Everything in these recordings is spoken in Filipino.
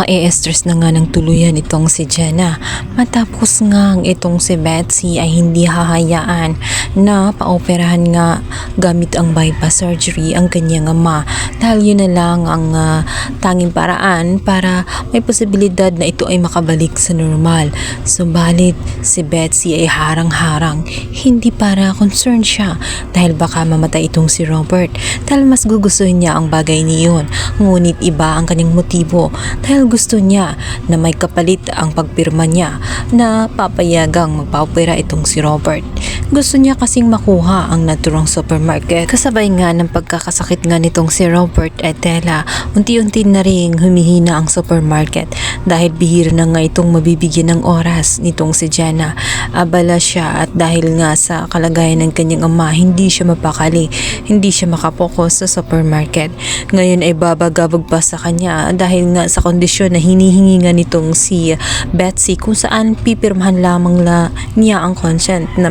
Ma-stress na nga ng tuluyan itong si Jenna. Matapos nga itong si Betsy ay hindi hahayaan na paoperahan nga gamit ang bypass surgery ang kanyang ama. Dahil yun na lang ang ah, tanging paraan para may posibilidad na ito ay makabalik sa normal. Subalit si Betsy ay harang-harang. Hindi para concerned siya dahil baka mamatay itong si Robert dahil mas gugustuhin niya ang bagay niyon ngunit iba ang kanyang motibo dahil gusto niya na may kapalit ang pagpirma niya na papayagang magpaopera itong si Robert. Gusto niya kasing makuha ang naturang supermarket. Kasabay nga ng pagkakasakit nga nitong si Robert Etela, unti-unti na rin humihina ang supermarket dahil bihira na nga itong mabibigyan ng oras nitong si Jenna. Abala siya at dahil nga sa kalagayan ng kanyang ama, hindi siya mapakali, hindi siya makapokus sa supermarket. Ngayon ay babagabag pa sa kanya dahil nga sa kondisyon na hinihingi nga nitong si Betsy kung saan pipirmahan lamang la niya ang consent na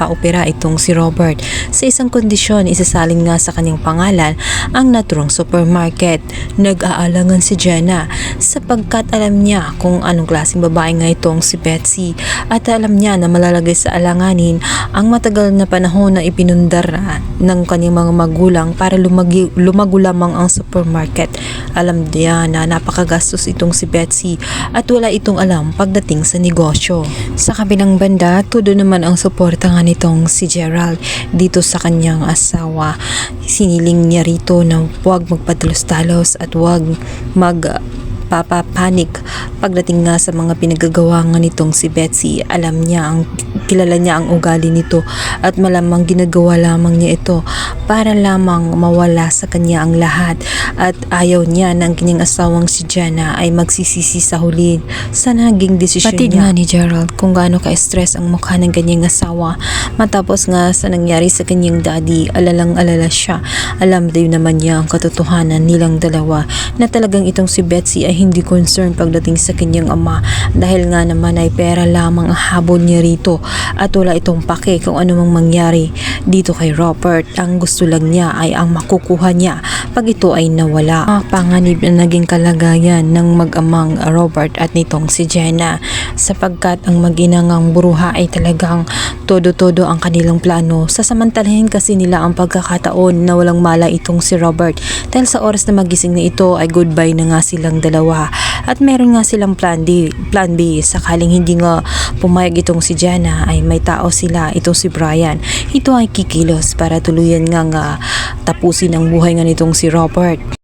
magpapaopera itong si Robert. Sa isang kondisyon, isasalin nga sa kanyang pangalan ang naturang supermarket. Nag-aalangan si Jenna sapagkat alam niya kung anong klaseng babae nga itong si Betsy at alam niya na malalagay sa alanganin ang matagal na panahon na ipinundar ng kanyang mga magulang para lumagi, lumago lamang ang supermarket. Alam niya na napakagastos itong si Betsy at wala itong alam pagdating sa negosyo. Sa kabilang banda, todo naman ang suporta nga nitong si Gerald dito sa kanyang asawa. Siniling niya rito na huwag magpadalos-talos at huwag mag papapanik pagdating nga sa mga pinagagawa nga nitong si Betsy alam niya ang kilala niya ang ugali nito at malamang ginagawa lamang niya ito para lamang mawala sa kanya ang lahat. At ayaw niya na ang kanyang asawang si Jana ay magsisisi sa huli sa naging desisyon Batid niya. nga ni Gerald kung gaano ka-stress ang mukha ng kanyang asawa matapos nga sa nangyari sa kanyang daddy alalang alala siya. Alam din naman niya ang katotohanan nilang dalawa na talagang itong si Betsy ay hindi concerned pagdating sa kanyang ama dahil nga naman ay pera lamang ang habol niya rito at wala itong pake kung ano mang mangyari dito kay Robert. Ang gusto lang niya ay ang makukuha niya pag ito ay nawala. Ang panganib na naging kalagayan ng mag-amang Robert at nitong si Jenna. Sapagkat ang maginangang buruha ay talagang todo-todo ang kanilang plano. Sasamantalahin kasi nila ang pagkakataon na walang mala itong si Robert. Dahil sa oras na magising na ito ay goodbye na nga silang dalawa at meron nga silang plan D, plan B. Sakaling hindi nga pumayag itong si Jana ay may tao sila. Itong si Brian. Ito ay kikilos para tuluyan nga nga tapusin ang buhay nga nitong si Robert